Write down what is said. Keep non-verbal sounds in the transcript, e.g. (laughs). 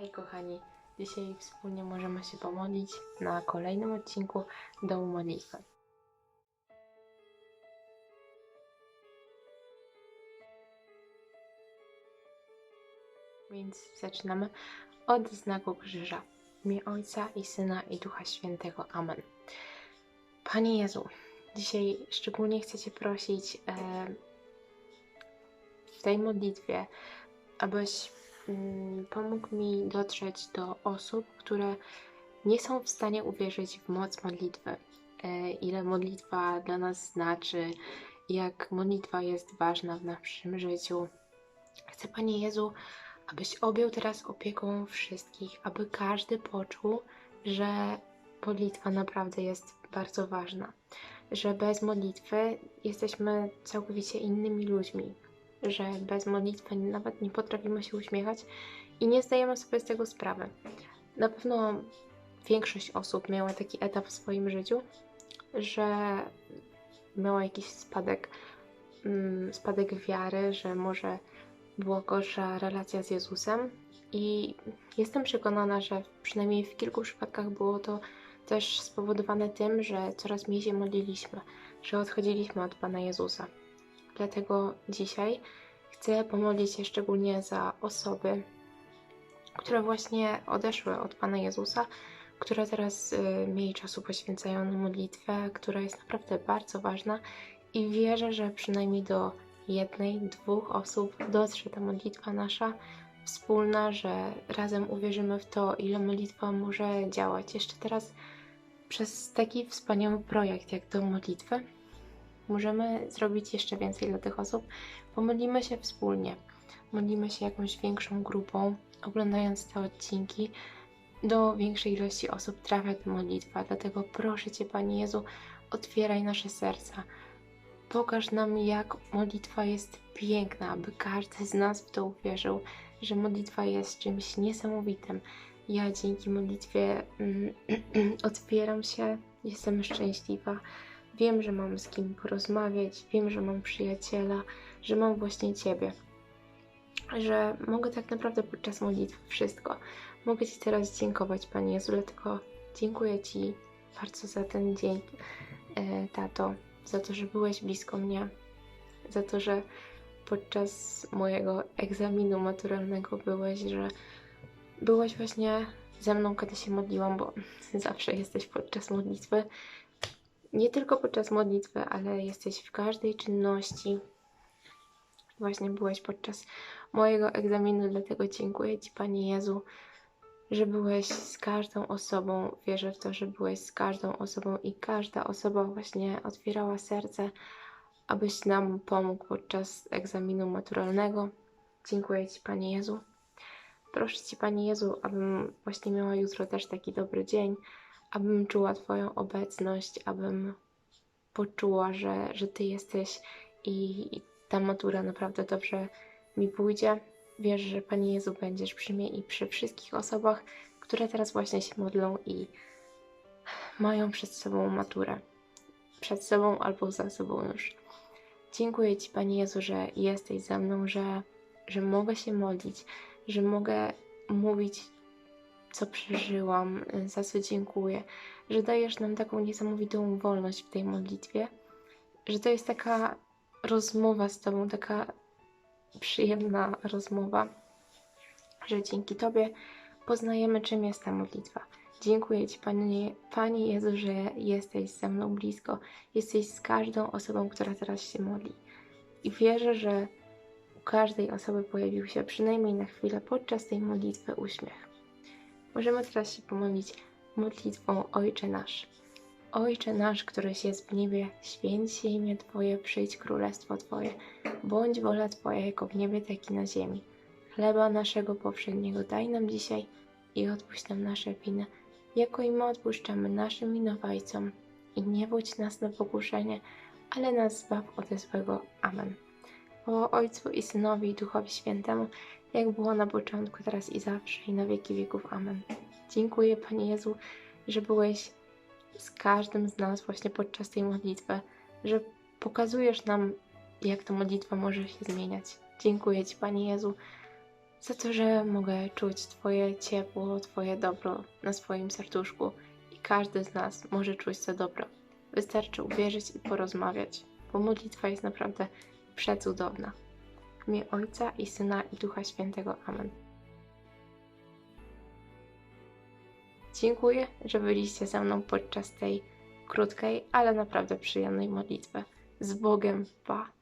Hej kochani, dzisiaj wspólnie możemy się pomodlić na kolejnym odcinku Domu Modlitwy. Więc zaczynamy od znaku krzyża. Imię Ojca i Syna i Ducha Świętego. Amen. Panie Jezu, dzisiaj szczególnie chcę Cię prosić e, w tej modlitwie, abyś pomógł mi dotrzeć do osób, które nie są w stanie uwierzyć w moc modlitwy. E, ile modlitwa dla nas znaczy, jak modlitwa jest ważna w naszym życiu. Chcę, Panie Jezu, abyś objął teraz opieką wszystkich, aby każdy poczuł, że modlitwa naprawdę jest bardzo ważna, że bez modlitwy jesteśmy całkowicie innymi ludźmi, że bez modlitwy nawet nie potrafimy się uśmiechać i nie zdajemy sobie z tego sprawy. Na pewno większość osób miała taki etap w swoim życiu, że miała jakiś spadek, mm, spadek wiary, że może była gorsza relacja z Jezusem i jestem przekonana, że przynajmniej w kilku przypadkach było to też spowodowane tym, że coraz mniej się modliliśmy, że odchodziliśmy od Pana Jezusa. Dlatego dzisiaj chcę pomodlić się szczególnie za osoby, które właśnie odeszły od Pana Jezusa, które teraz y, mniej czasu poświęcają na modlitwę, która jest naprawdę bardzo ważna i wierzę, że przynajmniej do jednej, dwóch osób dotrze ta modlitwa nasza wspólna, że razem uwierzymy w to, ile modlitwa może działać. Jeszcze teraz przez taki wspaniały projekt jak Dom Modlitwy możemy zrobić jeszcze więcej dla tych osób. Pomodlimy się wspólnie, modlimy się jakąś większą grupą, oglądając te odcinki. Do większej ilości osób trafia ta modlitwa, dlatego proszę Cię, Panie Jezu, otwieraj nasze serca. Pokaż nam, jak modlitwa jest piękna, aby każdy z nas w to uwierzył, że modlitwa jest czymś niesamowitym. Ja dzięki modlitwie mm, (clears throat) otwieram się, jestem szczęśliwa. Wiem, że mam z kim porozmawiać, wiem, że mam przyjaciela, że mam właśnie Ciebie. Że mogę tak naprawdę podczas modlitwy wszystko. Mogę Ci teraz dziękować, Panie Jezu, dlatego dziękuję Ci bardzo za ten dzień, e, tato, za to, że byłeś blisko mnie, za to, że podczas mojego egzaminu maturalnego byłeś, że byłeś właśnie ze mną, kiedy się modliłam, bo (laughs) zawsze jesteś podczas modlitwy. Nie tylko podczas modlitwy, ale jesteś w każdej czynności. Właśnie byłeś podczas mojego egzaminu, dlatego dziękuję Ci, Panie Jezu, że byłeś z każdą osobą. Wierzę w to, że byłeś z każdą osobą i każda osoba właśnie otwierała serce, abyś nam pomógł podczas egzaminu maturalnego. Dziękuję Ci, Panie Jezu. Proszę Cię, Panie Jezu, abym właśnie miała jutro też taki dobry dzień, abym czuła Twoją obecność, abym poczuła, że, że Ty jesteś i, i ta matura naprawdę dobrze mi pójdzie. Wierzę, że Panie Jezu będziesz przy mnie i przy wszystkich osobach, które teraz właśnie się modlą i mają przed sobą maturę. Przed sobą albo za sobą już. Dziękuję Ci, Panie Jezu, że jesteś ze mną, że, że mogę się modlić, że mogę mówić, co przeżyłam, za co dziękuję, że dajesz nam taką niesamowitą wolność w tej modlitwie, że to jest taka rozmowa z Tobą, taka przyjemna rozmowa, że dzięki Tobie poznajemy, czym jest ta modlitwa. Dziękuję Ci, Panie, Panie Jezu, że jesteś ze mną blisko, jesteś z każdą osobą, która teraz się modli. I wierzę, że u każdej osoby pojawił się przynajmniej na chwilę podczas tej modlitwy uśmiech. Możemy teraz się pomodlić modlitwą Ojcze Nasz. Ojcze nasz, któryś jest w niebie, święć się imię Twoje, przyjdź królestwo Twoje, bądź wola Twoja jako w niebie, tak i na ziemi. Chleba naszego powszedniego daj nam dzisiaj i odpuść nam nasze winy, jako i my odpuszczamy naszym winowajcom. I nie wódź nas na pokuszenie, ale nas zbaw ode złego. Amen. O Ojcu i Synowi i Duchowi Świętemu, jak było na początku, teraz i zawsze, i na wieki wieków. Amen. Dziękuję, Panie Jezu, że byłeś z każdym z nas właśnie podczas tej modlitwy, że pokazujesz nam, jak ta modlitwa może się zmieniać. Dziękuję Ci, Panie Jezu, za to, że mogę czuć Twoje ciepło, Twoje dobro na swoim serduszku i każdy z nas może czuć to dobro. Wystarczy uwierzyć i porozmawiać, bo modlitwa jest naprawdę przecudowna. Imię Ojca i Syna i Ducha Świętego. Amen. Dziękuję, że byliście ze mną podczas tej krótkiej, ale naprawdę przyjemnej modlitwy. Z Bogiem, pa!